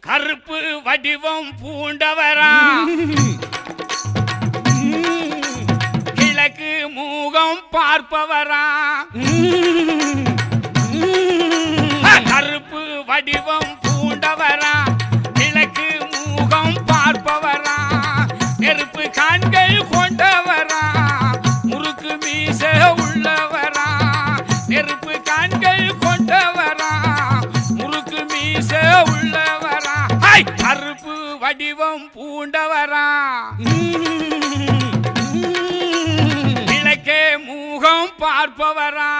கருப்பு வடிவம் பூண்டவரா. கிழக்கு மூகம் பார்ப்பவரா. கருப்பு வடிவம் பூண்டவரா. கிழக்கு மூகம் பார்ப்பவரா. நெருப்பு கண்கள் கொண்டவரா. முறுக்கு மீச உள்ளவரா. நெருப்பு வடிவம் பூண்டவரா. கிழக்கே மூகம் பார்ப்பவரா.